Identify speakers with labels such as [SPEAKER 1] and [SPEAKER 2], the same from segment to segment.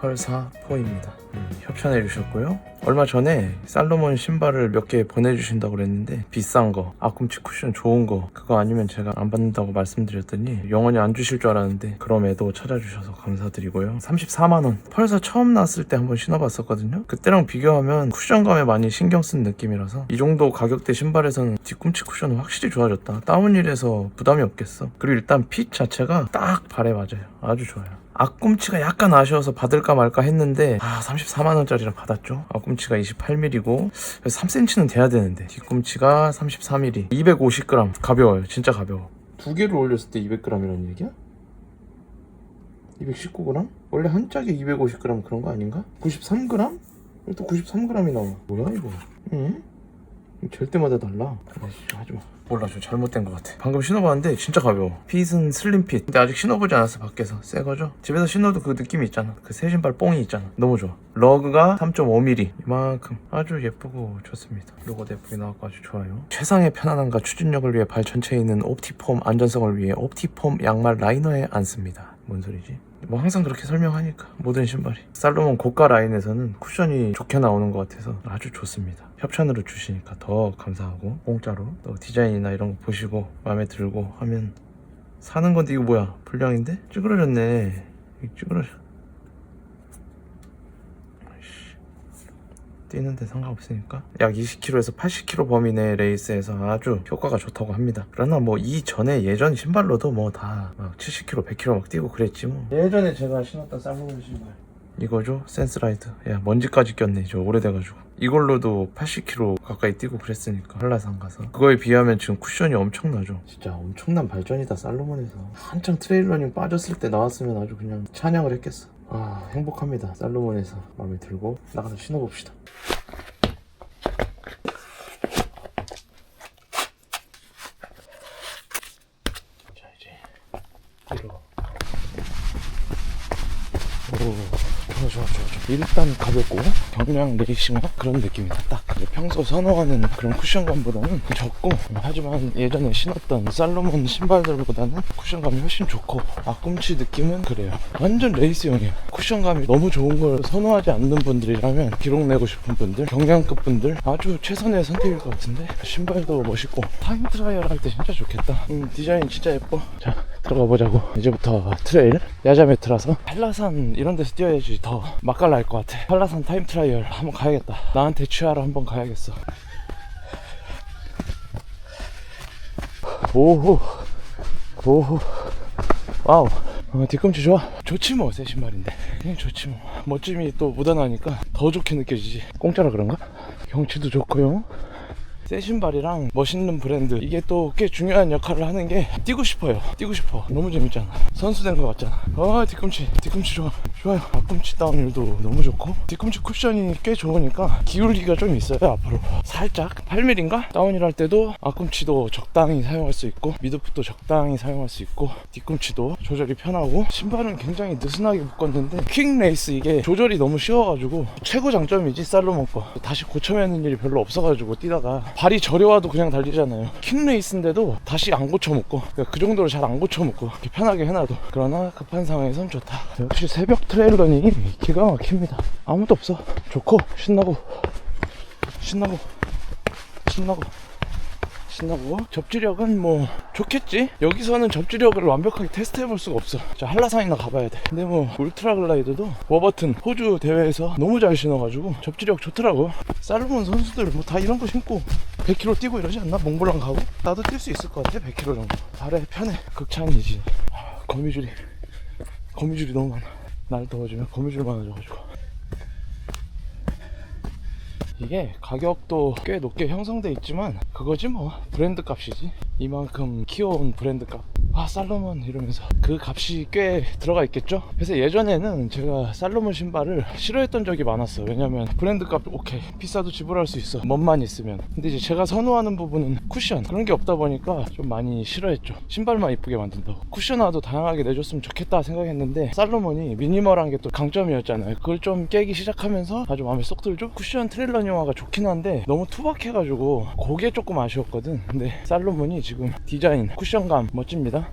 [SPEAKER 1] 펄사 4입니다. 음, 협찬해 주셨고요. 얼마 전에 살로몬 신발을 몇 개 보내주신다고 그랬는데 비싼 거, 앞꿈치 쿠션 좋은 거 그거 아니면 제가 안 받는다고 말씀드렸더니 영원히 안 주실 줄 알았는데 그럼에도 찾아주셔서 감사드리고요. 34만 원. 펄사 처음 나왔을 때 한번 신어봤었거든요. 그때랑 비교하면 쿠션감에 많이 신경 쓴 느낌이라서 이 정도 가격대 신발에서는 뒤꿈치 쿠션은 확실히 좋아졌다. 다운힐에서 부담이 없겠어. 그리고 일단 핏 자체가 딱 발에 맞아요. 아주 좋아요. 앞꿈치가 약간 아쉬워서 받을까 말까 했는데 아 34만원짜리라 받았죠 앞꿈치가 28mm고 3cm는 돼야 되는데 뒤꿈치가 33mm 250g 가벼워요 진짜 가벼워 두 개를 올렸을 때 200g이라는 얘기야? 219g? 원래 한 짝에 250g 그런 거 아닌가? 93g? 또 93g이 나와 뭐야 이거 응? 될 때마다 달라. 아이씨 하지 마. 몰라 좀 잘못된 것 같아. 방금 신어봤는데 진짜 가벼워. 핏은 슬림핏. 근데 아직 신어보지 않았어 밖에서. 새 거죠? 집에서 신어도 그 느낌이 있잖아. 그 새 신발 뽕이 있잖아. 너무 좋아. 러그가 3.5mm 이만큼. 아주 예쁘고 좋습니다. 로고도 예쁘게 나왔고 아주 좋아요. 최상의 편안함과 추진력을 위해 발 전체에 있는 옵티폼 안전성을 위해 옵티폼 양말 라이너에 안습니다 뭔 소리지? 뭐 항상 그렇게 설명하니까 모든 신발이. 살로몬 고가 라인에서는 쿠션이 좋게 나오는 것 같아서 아주 좋습니다. 협찬으로 주시니까 더 감사하고 공짜로 또 디자인이나 이런 거 보시고 마음에 들고 하면 사는 건데 이거 뭐야? 불량인데? 찌그러졌네. 찌그러져 아이씨. 뛰는데 상관없으니까. 약 20km에서 80km 범위 내 레이스에서 아주 효과가 좋다고 합니다. 그러나 뭐 이전에 예전 신발로도 뭐 다 막 70km 100km 막 뛰고 그랬지 뭐. 예전에 제가 신었던 살로몬 신발. 이거죠? 센스라이드 야 먼지까지 꼈네 저 오래돼가지고. 이걸로도 80km 가까이 뛰고 그랬으니까 한라산 가서. 그거에 비하면 지금 쿠션이 엄청나죠. 진짜 엄청난 발전이다 살로몬에서. 한창 트레일러닝 빠졌을 때 나왔으면 아주 그냥 찬양을 했겠어 아 행복합니다. 살로몬에서 마음에 들고 나가서 신어봅시다. 자 이제 뒤로. 오, 좋아, 좋아, 좋아, 좋아. 일단 가볍고 경량 레이싱화 그런 느낌이다. 딱 평소 선호하는 그런 쿠션감보다는 적고 하지만 예전에 신었던 살로몬 신발들보다는 쿠션감이 훨씬 좋고 앞꿈치 느낌은 그래요. 완전 레이스용이에요. 쿠션감이 너무 좋은 걸 선호하지 않는 분들이라면 기록 내고 싶은 분들, 경량급 분들 아주 최선의 선택일 것 같은데 신발도 멋있고 타임 트라이얼 할 때 진짜 좋겠다. 음, 디자인 진짜 예뻐. 자 들어가 보자고. 이제부터 트레일 야자 매트라서 한라산 이런 데서 뛰어야지 더 맛깔날 것 같아. 한라산 타임 트라이얼 한번 가야겠다. 나한테 취하러 한번 가야겠어. 오호 오호 와우 어, 뒤꿈치 좋아 좋지 뭐 새 신발인데 그냥 좋지 뭐 멋짐이 또 묻어나니까 더 좋게 느껴지지 공짜라 그런가? 경치도 좋고요 새 신발이랑 멋있는 브랜드. 이게 또 꽤 중요한 역할을 하는 게 뛰고 싶어요. 뛰고 싶어. 너무 재밌잖아. 선수 된 것 같잖아. 아 뒤꿈치. 뒤꿈치 좋아. 좋아요. 앞꿈치 다운율도 너무 좋고. 뒤꿈치 쿠션이 꽤 좋으니까 기울기가 좀 있어요 앞으로. 살짝. 8mm인가? 다운힐 할 때도 앞꿈치도 적당히 사용할 수 있고 미드풋도 적당히 사용할 수 있고 뒤꿈치도 조절이 편하고. 신발은 굉장히 느슨하게 묶었는데 퀵 레이스 이게 조절이 너무 쉬워가지고 최고 장점이지 살로몬 거 다시 고쳐매는 일이 별로 없어가지고 뛰다가 발이 저려와도 그냥 달리잖아요. 퀵 레이스인데도 다시 안 고쳐먹고 그러니까 그 정도로 잘 안 고쳐먹고 이렇게 편하게 해놔도. 그러나 급한 상황에선 좋다. 역시 새벽 트레일 러닝이 기가 막힙니다. 아무도 없어. 좋고 신나고. 신나고. 신나고 신나고? 접지력은 뭐 좋겠지? 여기서는 접지력을 완벽하게 테스트 해 볼 수가 없어. 자 한라산이나 가봐야 돼. 근데 뭐 울트라 글라이더도 워버튼 호주 대회에서 너무 잘 신어가지고 접지력 좋더라고. 살로몬 선수들 뭐 다 이런 거 신고 100km 뛰고 이러지 않나? 몽블랑 가고? 나도 뛸 수 있을 것 같아 100km 정도. 발에 편해. 극찬이지. 아, 거미줄이. 거미줄이 너무 많아. 날 더워지면 거미줄 많아져가지고 이게 가격도 꽤 높게 형성돼 있지만 그거지 뭐. 브랜드 값이지. 이만큼 키워온 브랜드 값 아 살로몬 이러면서 그 값이 꽤 들어가 있겠죠? 그래서 예전에는 제가 살로몬 신발을 싫어했던 적이 많았어 왜냐면 브랜드 값 오케이. 비싸도 지불할 수 있어. 멋만 있으면. 근데 이제 제가 선호하는 부분은 쿠션. 그런 게 없다 보니까 좀 많이 싫어했죠. 신발만 이쁘게 만든다고. 쿠션화도 다양하게 내줬으면 좋겠다 생각했는데 살로몬이 미니멀한 게 또 강점이었잖아요. 그걸 좀 깨기 시작하면서 아주 마음에 쏙 들죠? 쿠션 트레일러닝화가 좋긴 한데 너무 투박해가지고 그게 조금 아쉬웠거든. 근데 살로몬이 지금 디자인 쿠션감 멋집니다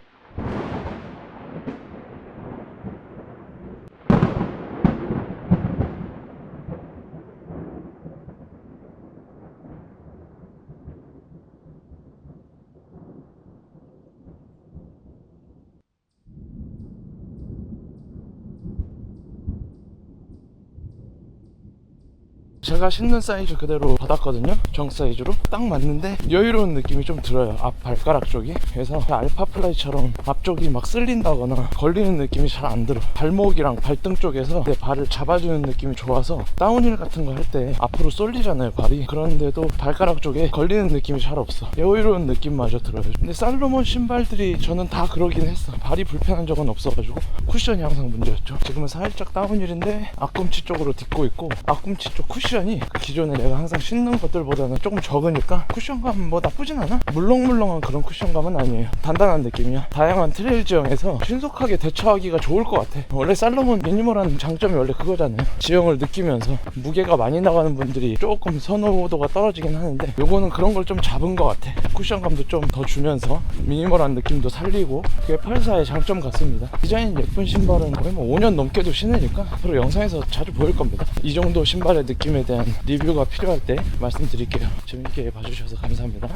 [SPEAKER 1] 제가 신는 사이즈 그대로 받았거든요. 정 사이즈로 딱 맞는데 여유로운 느낌이 좀 들어요. 앞 발가락 쪽이. 그래서 알파 플라이처럼 앞쪽이 막 쓸린다거나 걸리는 느낌이 잘 안 들어. 발목이랑 발등 쪽에서 내 발을 잡아주는 느낌이 좋아서 다운힐 같은 거 할 때 앞으로 쏠리잖아요 발이. 그런데도 발가락 쪽에 걸리는 느낌이 잘 없어. 여유로운 느낌마저 들어요. 근데 살로몬 신발들이 저는 다 그러긴 했어 발이 불편한 적은 없어가지고 쿠션이 항상 문제였죠. 지금은 살짝 다운힐인데 앞꿈치 쪽으로 딛고 있고 앞꿈치 쪽 쿠션이 그 기존에 내가 항상 신는 것들보다는 조금 적으니까 쿠션감 뭐 나쁘진 않아? 물렁물렁한 그런 쿠션감은 아니에요. 단단한 느낌이야. 다양한 트레일 지형에서 신속하게 대처하기가 좋을 것 같아. 원래 살로몬 미니멀한 장점이 원래 그거잖아요. 지형을 느끼면서 무게가 많이 나가는 분들이 조금 선호도가 떨어지긴 하는데 요거는 그런 걸 좀 잡은 것 같아. 쿠션감도 좀 더 주면서 미니멀한 느낌도 살리고 그게 84의 장점 같습니다. 디자인 예쁜 신발은 거의 뭐 5년 넘게도 신으니까 앞으로 영상에서 자주 보일 겁니다. 이 정도 신발의 느낌에 대한 리뷰가 필요할 때 말씀드릴게요. 재밌게 봐주셔서 감사합니다.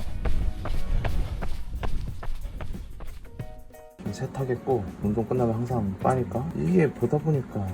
[SPEAKER 1] 세탁했고 운동 끝나면 항상 빠니까? 이게 보다 보니까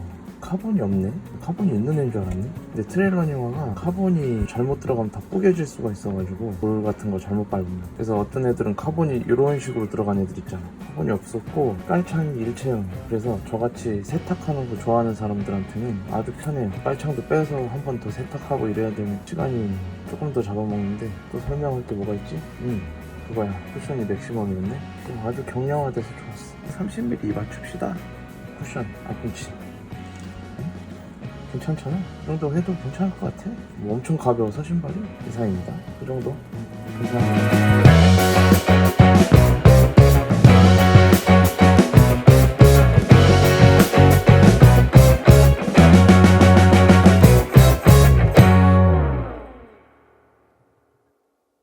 [SPEAKER 1] 카본이 없네? 카본이 있는 애인 줄 알았네? 근데 트레일러닝화가 카본이 잘못 들어가면 다 뿌개질 수가 있어가지고 볼 같은 거 잘못 밟으면 그래서 어떤 애들은 카본이 이런 식으로 들어간 애들 있잖아. 카본이 없었고 깔창이 일체형. 그래서 저같이 세탁하는 거 좋아하는 사람들한테는 아주 편해요. 깔창도 빼서 한 번 더 세탁하고 이래야 되면 시간이 조금 더 잡아먹는데 또 설명할 게 뭐가 있지? 음 그거야. 쿠션이 맥시멈이었네. 또 아주 경량화돼서 좋았어. 30mm 맞춥시다. 쿠션. 앞꿈치 응? 괜찮잖아. 이 정도 해도 괜찮을 것 같아 뭐 엄청 가벼워서 신발이? 이상입니다. 그 정도. 응, 감사합니다